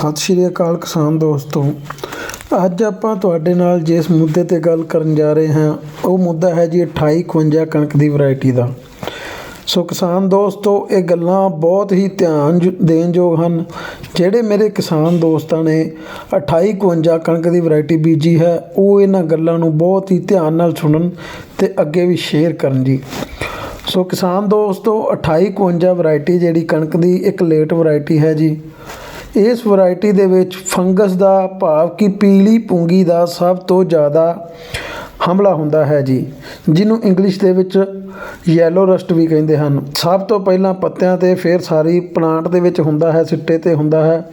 ਸਤਿ ਸ਼੍ਰੀ ਅਕਾਲ ਕਿਸਾਨ ਦੋਸਤੋ। ਅੱਜ ਆਪਾਂ ਤੁਹਾਡੇ ਨਾਲ ਜਿਸ ਮੁੱਦੇ ਤੇ ਗੱਲ ਕਰਨ ਜਾ ਰਹੇ ਹਾਂ, ਉਹ ਮੁੱਦਾ ਹੈ ਜੀ 2851 ਕਣਕ ਦੀ ਵੈਰਾਈਟੀ ਦਾ। ਸੋ ਕਿਸਾਨ ਦੋਸਤੋ, ਇਹ ਗੱਲਾਂ ਬਹੁਤ ਹੀ ਧਿਆਨ ਜ- ਦੇਣ ਯੋਗ ਹਨ। ਜਿਹੜੇ ਮੇਰੇ ਕਿਸਾਨ ਦੋਸਤਾਂ ਨੇ 2851 ਕਣਕ ਦੀ ਵੈਰਾਈਟੀ ਬੀਜੀ ਹੈ, ਉਹ ਇਹਨਾਂ ਗੱਲਾਂ ਨੂੰ ਬਹੁਤ ਹੀ ਧਿਆਨ ਨਾਲ ਸੁਣਨ ਤੇ ਅੱਗੇ ਵੀ ਸ਼ੇਅਰ ਕਰਨ ਜੀ। ਸੋ ਕਿਸਾਨ ਦੋਸਤੋ 2851 ਵੈਰਾਈਟੀ ਜਿਹੜੀ ਕਣਕ ਦੀ ਇੱਕ ਲੇਟ ਵੈਰਾਈਟੀ ਹੈ ਜੀ। ਇਸ ਵੈਰਾਈਟੀ ਦੇ ਵਿੱਚ ਫੰਗਸ ਦਾ ਭਾਵ ਕਿ ਪੀਲੀ ਪੁੰਗੀ ਦਾ ਸਭ ਤੋਂ ਜ਼ਿਆਦਾ ਹਮਲਾ ਹੁੰਦਾ ਹੈ ਜੀ, ਜਿਹਨੂੰ ਇੰਗਲਿਸ਼ ਦੇ ਵਿੱਚ ਯੈਲੋ ਰਸਟ ਵੀ ਕਹਿੰਦੇ ਹਨ। ਸਭ ਤੋਂ ਪਹਿਲਾਂ ਪੱਤਿਆਂ ਤੇ ਫਿਰ ਸਾਰੀ ਪਲਾਂਟ ਦੇ ਵਿੱਚ ਹੁੰਦਾ ਹੈ, ਸਿੱਟੇ ਤੇ ਹੁੰਦਾ ਹੈ।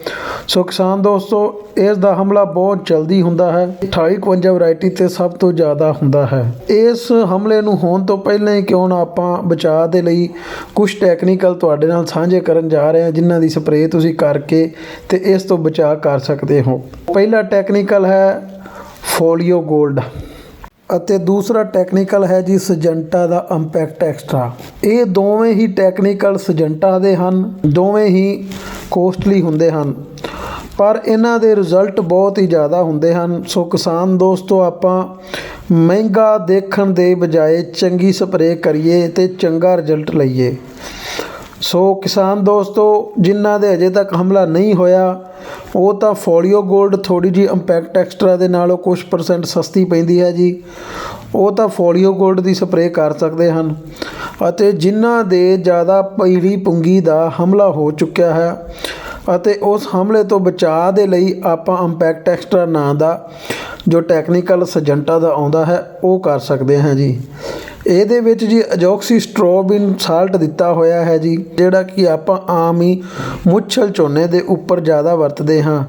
ਸੋ ਕਿਸਾਨ ਦੋਸਤੋ, ਇਸ ਦਾ ਹਮਲਾ ਬਹੁਤ ਜਲਦੀ ਹੁੰਦਾ ਹੈ। 2851 ਵੈਰਾਈਟੀ ਤੇ ਸਭ ਤੋਂ ਜ਼ਿਆਦਾ ਹੁੰਦਾ ਹੈ। ਇਸ ਹਮਲੇ ਨੂੰ ਹੋਣ ਤੋਂ ਪਹਿਲਾਂ ਹੀ ਕਿਉਂ ਨਾ ਆਪਾਂ ਬਚਾਅ ਦੇ ਲਈ ਕੁਝ ਟੈਕਨੀਕਲ ਤੁਹਾਡੇ ਨਾਲ ਸਾਂਝੇ ਕਰਨ ਜਾ ਰਹੇ ਹਾਂ, ਜਿਨ੍ਹਾਂ ਦੀ ਸਪਰੇਅ ਤੁਸੀਂ ਕਰਕੇ ਤੇ ਇਸ ਤੋਂ ਬਚਾਅ ਕਰ ਸਕਦੇ ਹੋ। ਪਹਿਲਾ ਟੈਕਨੀਕਲ ਹੈ ਫੋਲੀਓ ਗੋਲਡ। ਅਤੇ ਦੂਸਰਾ ਟੈਕਨੀਕਲ ਹੈ ਜੀ ਸਜੰਟਾ ਦਾ ਇੰਪੈਕਟ ਐਕਸਟਰਾ ਇਹ ਦੋਵੇਂ ਹੀ ਟੈਕਨੀਕਲ ਸਜੰਟਾ ਦੇ ਹਨ, ਦੋਵੇਂ ਹੀ ਕੋਸਟਲੀ ਹੁੰਦੇ ਹਨ। ਪਰ ਇਹਨਾਂ ਦੇ ਰਿਜ਼ਲਟ ਬਹੁਤ ਹੀ ਜ਼ਿਆਦਾ ਹੁੰਦੇ ਹਨ। ਸੋ ਕਿਸਾਨ ਦੋਸਤੋ, ਆਪਾਂ ਮਹਿੰਗਾ ਦੇਖਣ ਦੇ ਬਜਾਏ ਚੰਗੀ ਸਪਰੇਅ ਕਰੀਏ ਤੇ ਚੰਗਾ ਰਿਜ਼ਲਟ ਲਈਏ। ਸੋ ਕਿਸਾਨ ਦੋਸਤੋ, ਜਿਨ੍ਹਾਂ ਦੇ ਅਜੇ ਤੱਕ ਹਮਲਾ ਨਹੀਂ ਹੋਇਆ, ਉਹ ਤਾਂ ਫੋਲੀਓ 골ਡ ਥੋੜੀ ਜੀ ਇੰਪੈਕਟ ਐਕਸਟਰਾ ਦੇ ਨਾਲੋਂ ਕੁਝ ਪਰਸੈਂਟ ਸਸਤੀ ਪੈਂਦੀ ਹੈ ਜੀ। ਉਹ ਤਾਂ ਫੋਲੀਓ 골ਡ ਦੀ ਸਪਰੇਅ ਕਰ ਸਕਦੇ ਹਨ। ਅਤੇ ਜਿਨ੍ਹਾਂ ਦੇ ਜ਼ਿਆਦਾ ਪੀਲੀ ਪੁੰਗੀ ਦਾ ਹਮਲਾ ਹੋ ਚੁੱਕਿਆ ਹੈ, ਅਤੇ ਉਸ ਹਮਲੇ ਤੋਂ ਬਚਾਅ ਦੇ ਲਈ ਆਪਾਂ ਇੰਪੈਕਟ ਐਕਸਟਰਾ ਨਾਂ ਦਾ ਜੋ ਟੈਕਨੀਕਲ ਸਜੰਟਾ ਦਾ ਆਉਂਦਾ ਹੈ, ਉਹ ਕਰ ਸਕਦੇ ਹਾਂ ਜੀ। ਇਹਦੇ ਵਿੱਚ ਜੀ ਅਜੋਕਸੀ ਸਟ੍ਰੋਬਿਨ ਸਾਲਟ ਦਿੱਤਾ ਹੋਇਆ ਹੈ ਜੀ, ਜਿਹੜਾ ਕਿ ਆਪਾਂ ਆਮ ਹੀ ਮੁੱਛਲ ਝੋਨੇ ਦੇ ਉੱਪਰ ਜ਼ਿਆਦਾ ਵਰਤਦੇ ਹਾਂ,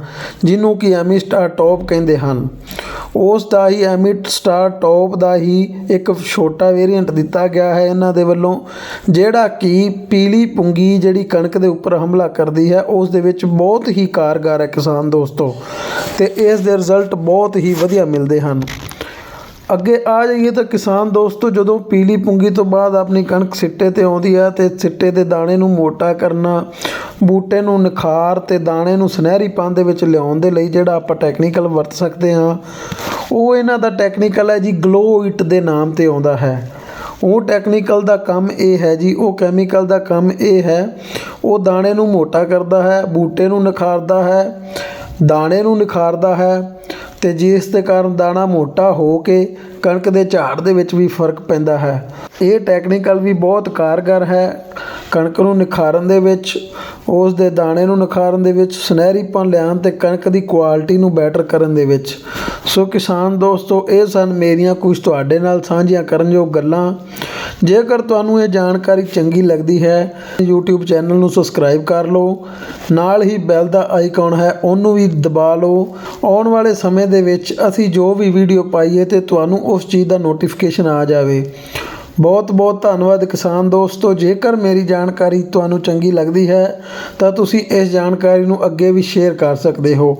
ਜਿਹਨੂੰ ਕਿ ਐਮੀ ਸਟਾਰ ਟੌਪ ਕਹਿੰਦੇ ਹਨ। ਉਸ ਦਾ ਹੀ ਐਮੀ ਸਟਾਰ ਟੌਪ ਦਾ ਹੀ ਇੱਕ ਛੋਟਾ ਵੇਰੀਐਂਟ ਦਿੱਤਾ ਗਿਆ ਹੈ ਇਹਨਾਂ ਦੇ ਵੱਲੋਂ, ਜਿਹੜਾ ਕਿ ਪੀਲੀ ਪੁੰਗੀ ਜਿਹੜੀ ਕਣਕ ਦੇ ਉੱਪਰ ਹਮਲਾ ਕਰਦੀ ਹੈ, ਉਸ ਦੇ ਵਿੱਚ ਬਹੁਤ ਹੀ ਕਾਰਗਰ ਹੈ ਕਿਸਾਨ ਦੋਸਤੋ, ਤੇ ਇਸ ਦੇ ਰਿਜ਼ਲਟ ਬਹੁਤ ਹੀ ਵਧੀਆ ਮਿਲਦੇ ਹਨ। ਅੱਗੇ ਆ ਜਾਈਏ ਤਾਂ ਕਿਸਾਨ ਦੋਸਤੋ, ਜਦੋਂ ਪੀਲੀ ਪੁੰਗੀ ਤੋਂ ਬਾਅਦ ਆਪਣੀ ਕਣਕ ਸਿੱਟੇ ਤੇ ਆਉਂਦੀ ਹੈ ਤੇ ਸਿੱਟੇ ਦੇ ਦਾਣੇ ਨੂੰ ਮੋਟਾ ਕਰਨਾ, ਬੂਟੇ ਨੂੰ ਨਿਖਾਰ ਤੇ ਦਾਣੇ ਨੂੰ ਸੁਨਹਿਰੀ ਪਨ ਦੇ ਵਿੱਚ ਲਿਆਉਣ ਦੇ ਲਈ ਜਿਹੜਾ ਆਪਾਂ ਟੈਕਨੀਕਲ ਵਰਤ ਸਕਦੇ ਹਾਂ, ਉਹ ਇਹਨਾਂ ਦਾ ਟੈਕਨੀਕਲ ਹੈ ਜੀ ਗਲੋਇਟ ਦੇ ਨਾਮ ਤੇ ਆਉਂਦਾ ਹੈ। ਉਹ ਟੈਕਨੀਕਲ ਦਾ ਕੰਮ ਇਹ ਹੈ ਜੀ, ਉਹ ਕੈਮੀਕਲ ਦਾ ਕੰਮ ਇਹ ਹੈ, ਉਹ ਦਾਣੇ ਨੂੰ ਮੋਟਾ ਕਰਦਾ ਹੈ, ਬੂਟੇ ਨੂੰ ਨਿਖਾਰਦਾ ਹੈ, ਦਾਣੇ ਨੂੰ ਨਿਖਾਰਦਾ ਹੈ ਤੇ ਜਿਸ ਦੇ ਕਾਰਨ ਦਾਣਾ ਮੋਟਾ ਹੋ ਕੇ ਕਣਕ ਦੇ ਝਾੜ ਦੇ ਵਿੱਚ ਵੀ ਫ਼ਰਕ ਪੈਂਦਾ ਹੈ। ਇਹ ਟੈਕਨੀਕਲ ਵੀ ਬਹੁਤ ਕਾਰਗਰ ਹੈ। ਕਣਕ ਨੂੰ ਨਿਖਾਰਨ ਦੇ ਵਿੱਚ, ਉਸ ਦੇ ਦਾਣੇ ਨੂੰ ਨਿਖਾਰਨ ਦੇ ਵਿੱਚ ਸੁਨਹਿਰੀਪਨ ਲਿਆਉਣ ਤੇ ਕਣਕ ਦੀ ਕੁਆਲਿਟੀ ਨੂੰ ਬੈਟਰ ਕਰਨ ਦੇ ਵਿੱਚ। ਸੋ ਕਿਸਾਨ ਦੋਸਤੋ, ਇਹ ਸਨ ਮੇਰੀਆਂ ਕੁਝ ਤੁਹਾਡੇ ਨਾਲ ਸਾਂਝੀਆਂ ਕਰਨ ਕਰਨਯੋਗ ਗੱਲਾਂ। ਜੇਕਰ ਤੁਹਾਨੂੰ ਇਹ ਜਾਣਕਾਰੀ ਚੰਗੀ ਲੱਗਦੀ ਹੈ, YouTube ਚੈਨਲ ਨੂੰ ਸਬਸਕ੍ਰਾਈਬ ਕਰ ਲਓ। ਨਾਲ ਹੀ ਬੈਲ ਦਾ ਆਈਕਨ ਹੈ, ਉਹਨੂੰ ਵੀ ਦਬਾ ਲਓ। ਆਉਣ ਵਾਲੇ ਸਮੇਂ ਦੇ ਵਿੱਚ ਅਸੀਂ ਜੋ ਵੀ ਵੀਡੀਓ ਪਾਈਏ ਤੇ ਤੁਹਾਨੂੰ ਉਸ ਚੀਜ਼ ਦਾ ਨੋਟੀਫਿਕੇਸ਼ਨ ਆ ਜਾਵੇ। ਬਹੁਤ ਬਹੁਤ ਧੰਨਵਾਦ ਕਿਸਾਨ ਦੋਸਤੋ। ਜੇਕਰ ਮੇਰੀ ਜਾਣਕਾਰੀ ਤੁਹਾਨੂੰ ਚੰਗੀ ਲੱਗਦੀ ਹੈ, ਤਾਂ ਤੁਸੀਂ ਇਸ ਜਾਣਕਾਰੀ ਨੂੰ ਅੱਗੇ ਵੀ ਸ਼ੇਅਰ ਕਰ ਸਕਦੇ ਹੋ।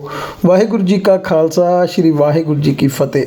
ਵਾਹਿਗੁਰੂ ਜੀ ਕਾ ਖਾਲਸਾ, ਸ੍ਰੀ ਵਾਹਿਗੁਰੂ ਜੀ ਕੀ ਫਤਿਹ।